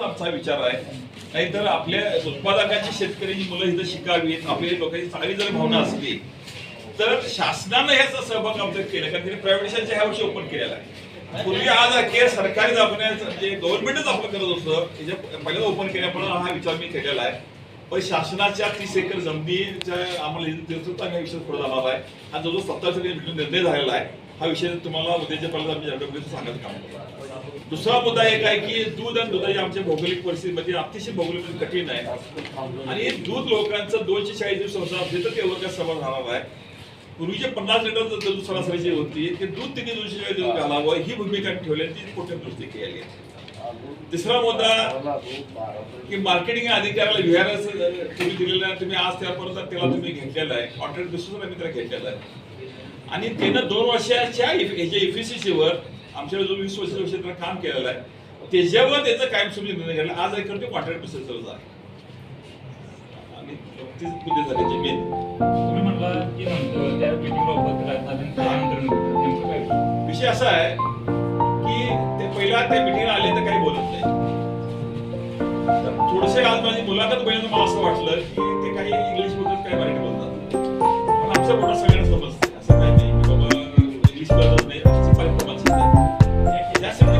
म्हणून आमचा विचार आहे. नाहीतर आपल्या उत्पादकाची शेतकऱ्यांची मुलं इथं शिकावीत आपल्या लोकांची चांगली जर भावना असली तर शासनानं ह्याचा सहभाग आमचा केलं कारण त्यांनी प्रायव्हेटाच्या ह्या वर्षी ओपन केलेला आहे. पूर्वी आज अखेर सरकारी दाखवण्याचं म्हणजे गव्हर्नमेंटच आपलं करत होतं त्याच्या पहिल्यांदा ओपन केल्यामुळे हा विचार मी केलेला आहे. पण शासनाच्या तीस एकर जमिनीच्या आम्हाला नेतृत्व ह्या विषय पुढे झाला आहे. आणि जो जो सत्तावीस निर्णय झालेला आहे हा विषय तुम्हाला उद्याच्या पर्यंत आम्ही जनतेपर्यंत सांगायचं काम दुसरा मुद्दा एक आहे की दूध आणि दुधाची आमच्या भौगोलिक परिस्थितीमध्ये अतिशय भौगोलिक म्हणजे कठीण आहे. आणि दूध लोकांचं दोनशे चाळीस दिवस संसार असले तर तेवढं काय सभा झाला आहे? पूर्वीचे पन्नास लिटर दूध सरासरीची होती ते दूध तिने दोनशे चाळीस दिवस घालावं ही भूमिका ठेवली ती कुठे दुरुस्ती केली आहे तिसरा मुद्दा की मार्केटिंग अधिकाऱ्याला व्हीआरएस तुम्ही दिलेला आहे. तुम्ही आज त्यापर्यंत त्याला तुम्ही घेतलेला आहे. कॉन्ट्रॅक्ट आम्ही त्याला घेतलेला आहे. आणि त्यानं दोन वर्षाच्या ह्याच्या इफिशियन्सीवर आमच्याकडे जो वीस वर्षी त्यानं काम केलेलं आहे त्याच्यावर त्याचा कायमस्वरूपी निर्णय घेतला. आज एक करतो कॉन्ट्रॅक्ट बेसिसवरच आहे आणि तीच झाली जमीन तुम्ही म्हणला की नंतर त्या मीटिंगला उपस्थित झालं? विषय असा आहे पहिला ते मिटिंग आले तर काही बोलत नाही. थोडस आज माझी मुलाखत पहिल्यांदा मला असं वाटलं की ते काही इंग्लिश बोलत काही मराठी बोलतात आमचं मोठं सगळ्यांना समजते नाही. त्यासाठी